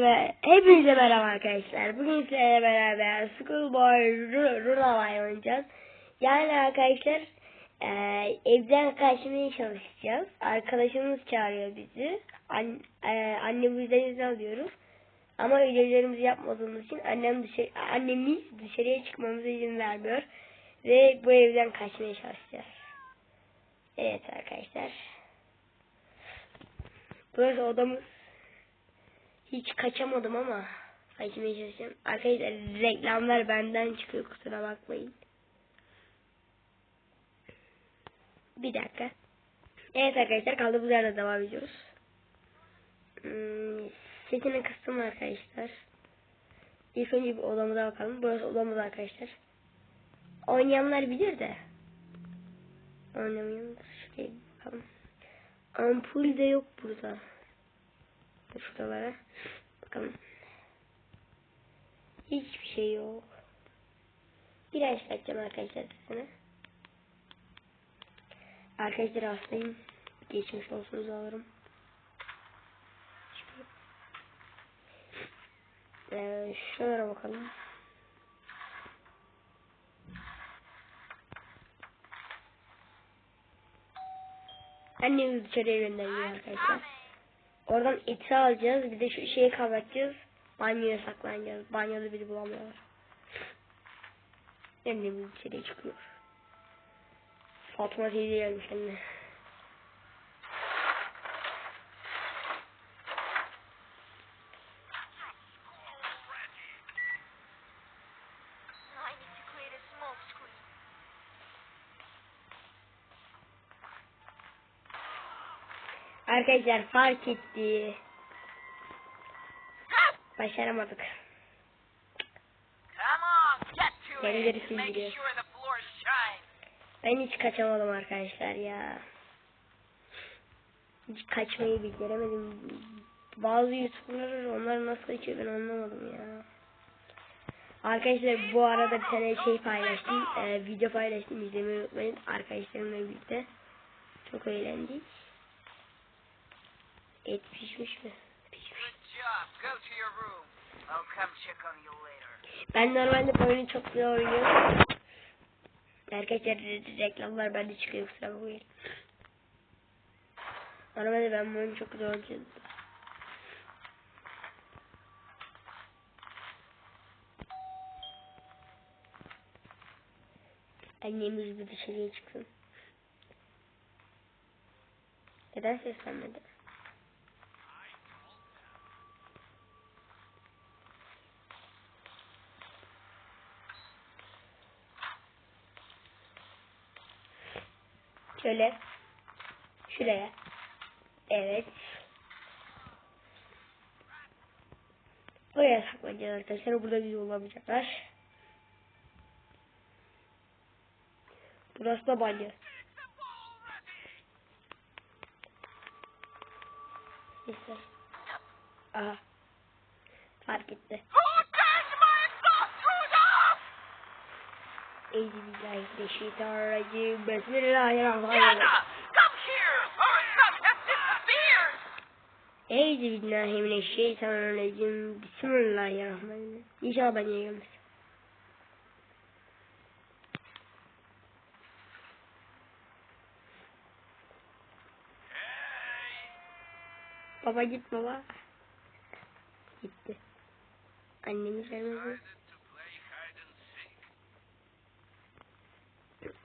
Ve hepinize merhaba arkadaşlar. Bugün sizlerle beraber Schoolboy Runaway oynayacağız. Yani arkadaşlar e, evden kaçmaya çalışacağız. Arkadaşımız çağırıyor bizi. An, e, annemizden izin alıyoruz. Ama ödevlerimizi yapmadığımız için annem dışarı, annemiz dışarıya çıkmamıza izin vermiyor. Ve bu evden kaçmaya çalışacağız. Evet arkadaşlar. Burası odamız. Hiç kaçamadım ama kaçmaya çalışacağım. Arkadaşlar reklamlar benden çıkıyor kusura bakmayın. Bir dakika. Evet arkadaşlar kaldığımız yerden devam ediyoruz. Hmm, sesini kıstım arkadaşlar. İlk önce bir odamıza bakalım. Burası odamız arkadaşlar. Oynayanlar bilir de. Oynamayanlar şuraya bakalım. Ampul de yok burada. Şuralara. Bakalım. Hiçbir şey yok. Biraz açacağım arkadaşlar sesini. Arkadaşlar hastayım. Geçmiş olsun alırım. Ee, şuralara bakalım. Annemiz dışarıya gönderiyor arkadaşlar. Oradan eti alacağız. Bir de şu şeyi kapatacağız. Banyoya saklanacağız. Banyoda biri bulamıyorlar. Annemiz içeriye çıkıyor. Fatma teyze gelmiş anne. Arkadaşlar fark etti. Başaramadık. Floor shines. Ben hiç kaçamadım arkadaşlar ya. Hiç kaçmayı beceremedim. Bazı youtuberlar onları nasıl kaçıyor ben anlamadım ya. Arkadaşlar bu arada bir tane şey paylaştım. Ee, video paylaştım izlemeyi unutmayın. Arkadaşlarımla birlikte. Çok eğlendik. Et pişmiş mi? Pişmiş. Good job. Go to your room. I'll come check on you later. Ben normalde oyunu çok güzel oynuyorum. Arkadaşlar re- reklamlar bende çıkıyor kusura bakmayın. Normalde ben bu oyunu çok güzel oynuyorum. Annemiz bir dışarıya çıksın. Neden seslenmedi? Şöyle. Şuraya. Evet. Buraya saklayacağız arkadaşlar. Burada bizi bulamayacaklar. Burası da banyo. Neyse. Aha. Fark etti. Euzubillahimineşşeytanirracim. Bismillahirrahmanirrahim. Disappeared. Euzubillahimineşşeytanirracim. Bismillahirrahmanirrahim. İnşallah ben gelmez. Baba git baba. Gitti. Annemiz gelmedi.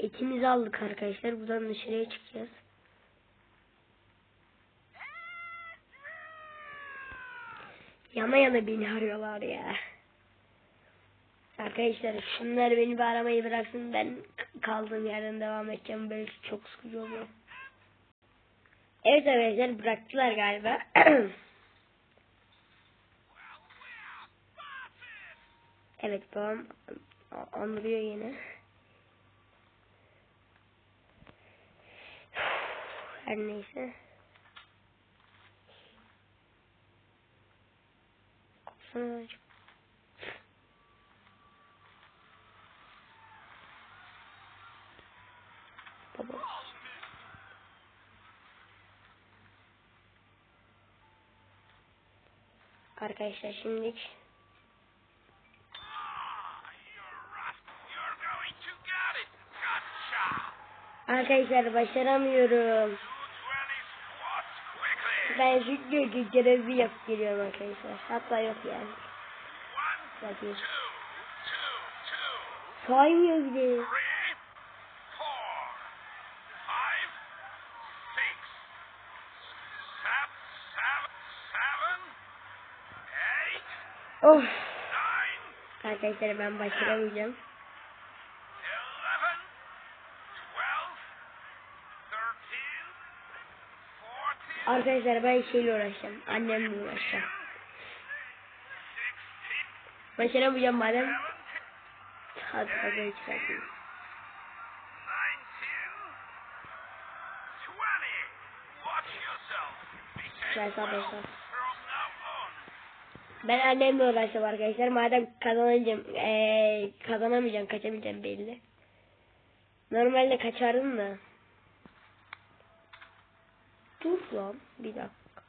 Etimizi aldık arkadaşlar. Buradan dışarıya çıkacağız. Yana yana beni arıyorlar ya. Arkadaşlar şunlar beni bir aramayı bıraksın. Ben kaldığım yerden devam edeceğim. Belki çok sıkıcı oluyor. Evet arkadaşlar bıraktılar galiba. evet babam anlıyor yine. Her neyse. Aç. Baba. Arkadaşlar şimdilik Ah, you're Ben video görevi yapıp geliyorum arkadaşlar. Hatta yok yani. Bakayım. Saymıyor eight, Of. Arkadaşlar ben başaramayacağım. Arkadaşlar ben şeyle uğraşacağım. Annemle uğraşacağım. Başaramayacağım madem. Hadi hadi çıkartayım. 19, 20. Watch yourself. Be Ben annemle uğraşacağım arkadaşlar. Madem kazanacağım, eee kazanamayacağım, kaçamayacağım belli. Normalde kaçardım da. Dur lan bir dakika.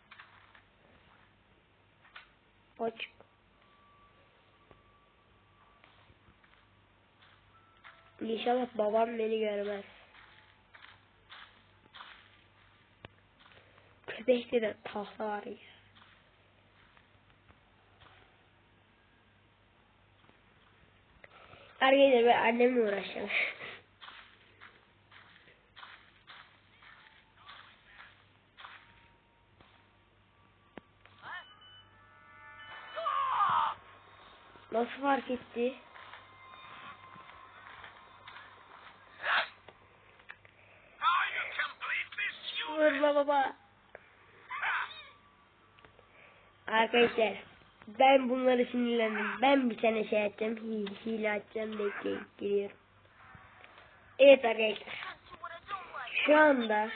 Aç. İnşallah babam beni görmez. Köpekte de tahta var ya. Arkadaşlar ben annemle uğraşacağım. Nasıl fark etti? Vurma baba. Arkadaşlar ben bunları sinirlendim. Ben bir tane şey açacağım. Hile açacağım. Bekleyin. Giriyorum. Evet arkadaşlar. Şu anda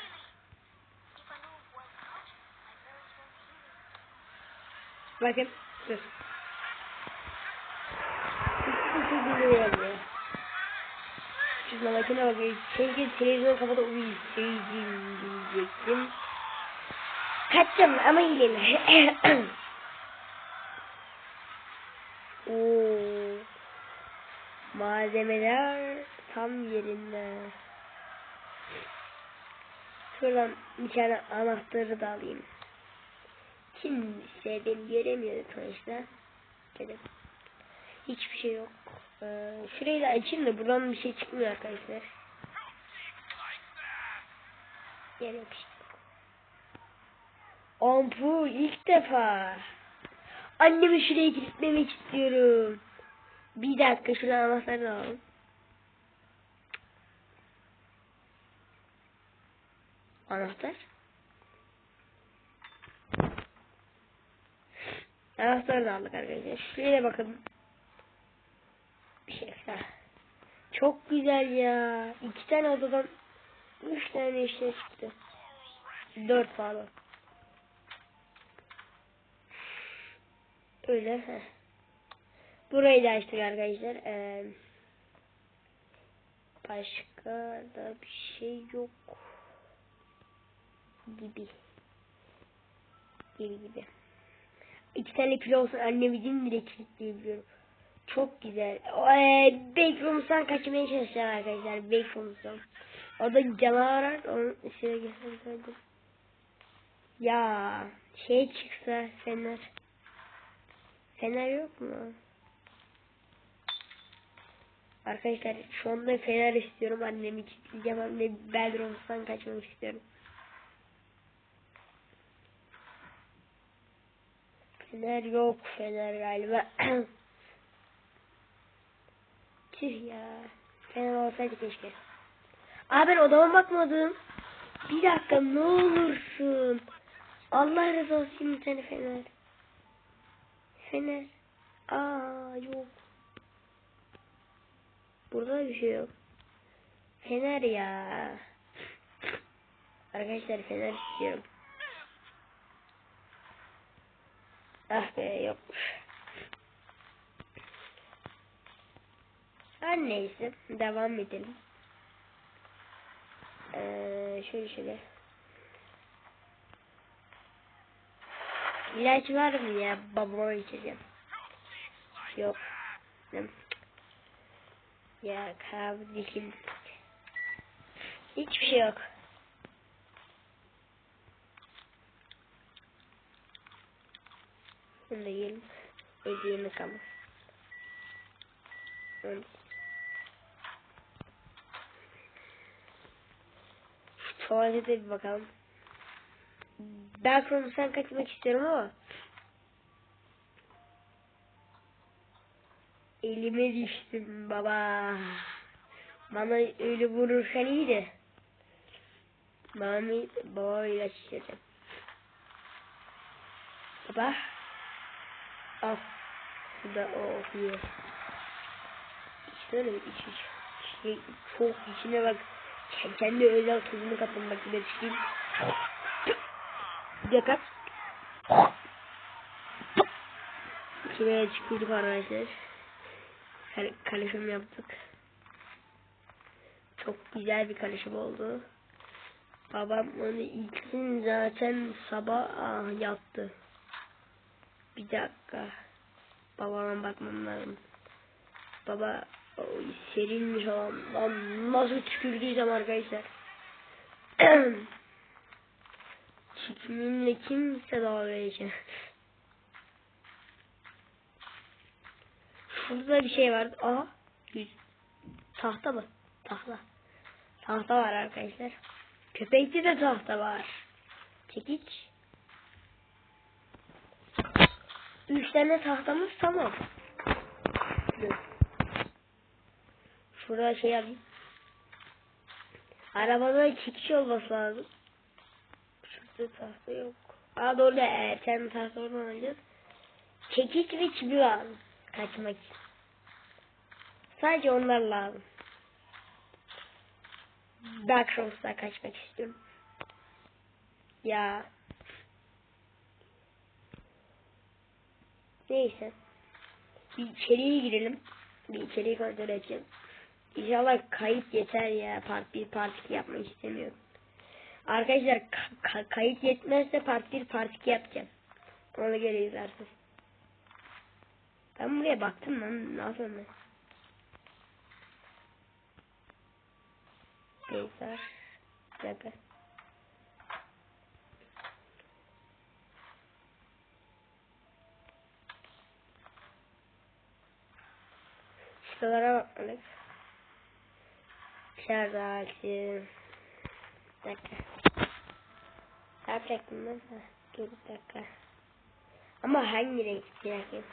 bakın dur. Ya. Şuna makine bakayım. Çünkü televizyon kapatıp uyuyacaktim. Kaçacağım ama hileli. Oo. Malzemeler tam yerinde. Şuradan bir tane anahtarı da alayım. Kimse beni göremiyor sonuçta. Dedim. Hiçbir şey yok. Ee, şurayı da açayım da buradan bir şey çıkmıyor arkadaşlar. Yer yok işte. Ampul ilk defa. Annemi şuraya kilitlemek istiyorum. Bir dakika şuradan anahtarı alalım. Anahtar. Anahtarı da aldık arkadaşlar. Şuraya da bakın. Bir şey. Çok güzel ya. İki tane odadan üç tane işte çıktı. Dört pardon. Öyle. Heh. Burayı da açtık arkadaşlar. Ee, başka da bir şey yok. Gibi. Gibi gibi. İki tane pil olsun annemizin direkt kilitleyebiliyorum. Çok güzel. O, e, Backrooms'tan kaçmaya çalışacağım arkadaşlar. Backrooms'tan. Orada canavar var. Onu şöyle göstereyim. Ya şey çıksa fener. Fener yok mu? Arkadaşlar şu anda fener istiyorum. Annemi kilitleyeceğim. Hem de bedroom'dan kaçmak istiyorum. Fener yok. Fener galiba. Tüh ya. Fener olsaydı keşke. Aa ben odama bakmadım. Bir dakika ne olursun. Allah razı olsun bir tane fener. Fener. Aa yok. Burada da bir şey yok. Fener ya. Arkadaşlar fener istiyorum. Ah be yokmuş. Her neyse devam edelim. Ee, şöyle şöyle. İlaç var mı ya? Babama içeceğim. Yok. Ya kardeşim. Hiçbir şey yok. Bunu da yiyelim. Evde yemek ama. Evet. Şu Tuvalete bir bakalım. Backroom'dan kaçmak istiyorum ama elime düştüm baba. Bana öyle vurursan iyiydi. Mami baba ilaç içeceğim. Baba. Al. Bu da oh iyi. İşte öyle iç iç. Şey, çok içine bak. Sen kendi özel bak bir de çıkayım. Bir dakika. İçine çıkıyorduk arkadaşlar. Kar karışım yaptık. Çok güzel bir karışım oldu. Babam onu içsin zaten sabah ah, yattı. Bir dakika. Babama bakmam lazım. Baba olan. Lan nasıl tükürdüysem arkadaşlar. Çikiminle kimse dalga geçer. Şurada bir şey var. Aha. Yüz. Tahta mı? Tahta. Tahta var arkadaşlar. Köpekte de tahta var. Çekiç. Üç tane tahtamız tamam. Dur. Şurada şey yapayım. Arabada çekiç olması lazım. Şurada tahta yok. Aa doğru. Sen tahta oradan alacağız. Çekiç ve çivi lazım. Kaçmak için. Sadece onlar lazım. Backrooms'tan kaçmak istiyorum. Ya. Neyse. Bir içeriye girelim. Bir içeriği kontrol edeceğim. İnşallah kayıt yeter ya. Part 1 part 2 yapmak istemiyorum. Arkadaşlar ka- ka- kayıt yetmezse part 1 part 2 yapacağım. Ona göre izlersiniz. Ben buraya baktım lan. Ne yapıyorum ben? Beyzar. Bir dakika. Şuralara bakmadık. Şerzati. Bir dakika. Yapacaktım ben? Ha, dur bir dakika. Ama hangi renk bir.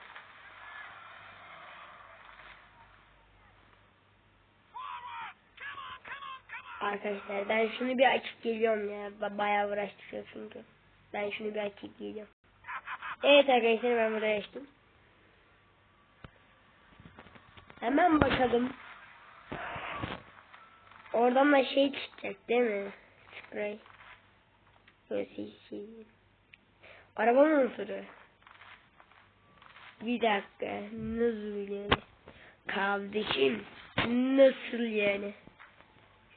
Arkadaşlar ben şunu bir açıp geliyorum ya. Ba- Bayağı uğraştık çünkü. Ben şunu bir açıp geliyorum. Evet arkadaşlar ben buraya açtım. Hemen bakalım. Oradan da şey çıkacak değil mi? Spray. Böyle şey, şey. Araba unsuru. Bir dakika. Nasıl yani? Kardeşim. Nasıl yani?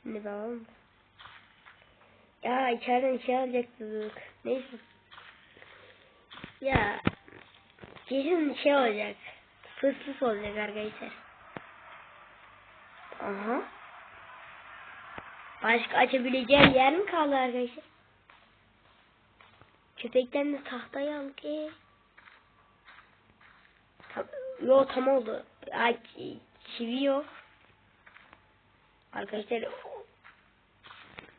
Şimdi bakalım. Ya içeriden şey alacaktık. Neyse. Ya. Kesin şey olacak. Fıs olacak arkadaşlar. Aha. Başka açabileceğim yer mi kaldı arkadaşlar? Köpekten de tahtayı aldık. Tam, yo tam oldu. Ay, çi- çivi yok. Arkadaşlar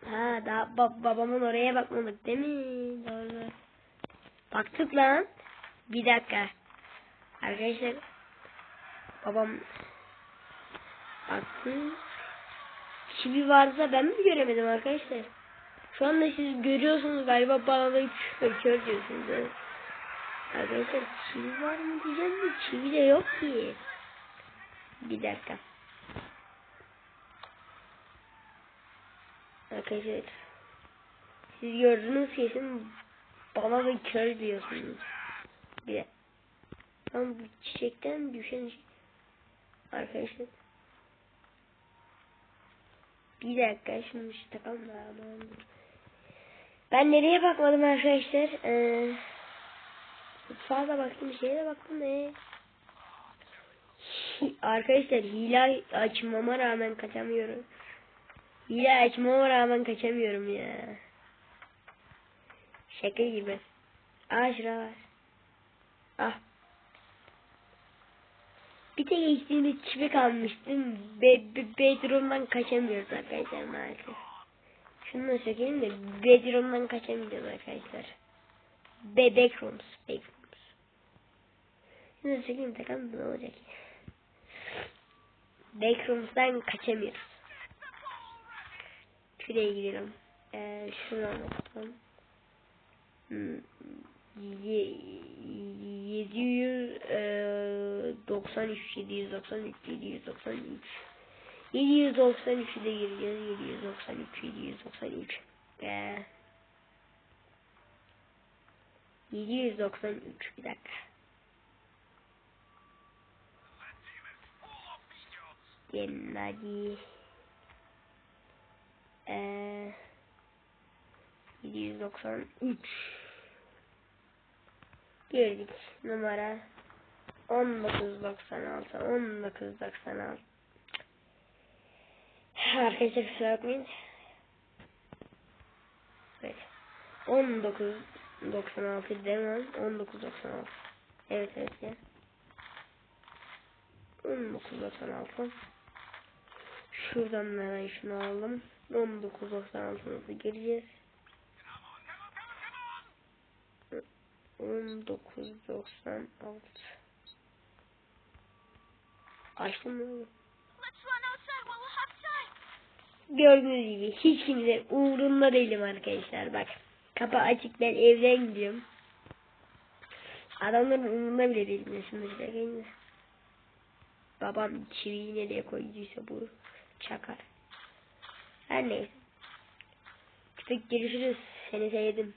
Ha daha ba- babamın oraya bakmadık değil mi? Doğru. Baktık lan. Bir dakika. Arkadaşlar babam baktı. Çivi varsa ben mi göremedim arkadaşlar? Şu anda siz görüyorsunuz galiba bana da kör, kör diyorsunuz. Arkadaşlar çivi var mı diyeceğim de çivi de yok ki. Bir dakika. Arkadaşlar siz gördünüz kesin bana da kör diyorsunuz. Bir de Lan bu çiçekten düşen. Arkadaşlar bir dakika şimdi takalım da aman. Ben nereye bakmadım arkadaşlar? Ee, Fazla baktım şeye de baktım ne? Arkadaşlar hile açmama rağmen kaçamıyorum. Hile açmama rağmen kaçamıyorum ya. Şaka gibi. Aa şura var. Ah. Bir tek eksiğimiz çipi kalmıştım. Be be bedroom'dan kaçamıyoruz arkadaşlar maalesef. Şunu da sökeyim de bedroom'dan kaçamayacağız arkadaşlar. Be backrooms. Backrooms. Şunu da sökeyim takalım da ne olacak. Backrooms'dan kaçamıyoruz. Şuraya gidelim. Ee, şuradan bakalım. Hmm, ye- 793 793 793 793'ü de gireceğiz 793 793 ee, 793 bir dakika. Hadi. Ee, 793 Girdik. Numara 1996 1996 Arkadaşlar kusura bakmayın. Böyle. 1996 değil mi? 1996 Evet evet ya. 1996 Şuradan da hemen şunu alalım. 19.96'da gireceğiz. 1996 iPhone Gördüğünüz gibi hiç kimse umurumda değilim arkadaşlar bak. Kapı açık ben evden gidiyorum. Adamların umurunda bile değilim yaşındaki bakayım Babam çiviyi nereye koyduysa bu çakar. Her neyse. Küçük görüşürüz. Seni sevdim.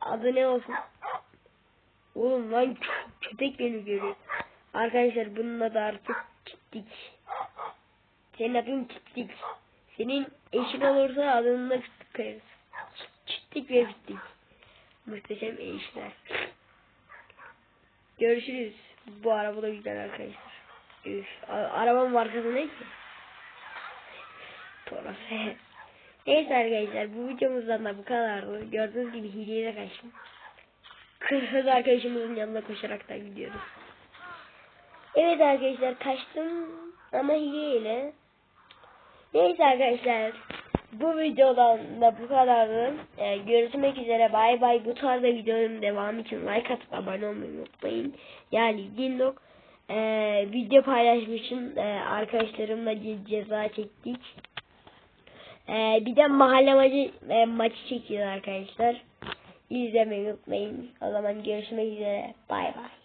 Adı ne olsun? Oğlum lan kö- köpek beni görüyor. Arkadaşlar bunun adı artık kitlik. Senin adın kitlik. Senin eşin olursa adını da kitlik koyarız. Kitlik ve kitlik. Muhteşem eşler. Görüşürüz. Bu araba da güzel arkadaşlar. Üf, a- arabanın markası ne ki? Toros. Neyse arkadaşlar bu videomuzdan da bu kadardı. Gördüğünüz gibi hileye kaçtım. Kız arkadaşımızın yanına koşarak da gidiyoruz. Evet arkadaşlar kaçtım ama hileyle. Neyse arkadaşlar bu videodan da bu kadardı. Ee, görüşmek üzere bay bay. Bu tarzda videonun devamı için like atıp abone olmayı unutmayın. Yani Dindok ee, video paylaşmışım. Ee, arkadaşlarımla ce- ceza çektik. Ee, bir de mahalle maçı, e, maçı çekiyor arkadaşlar. İzlemeyi unutmayın. O zaman görüşmek üzere. Bay bay.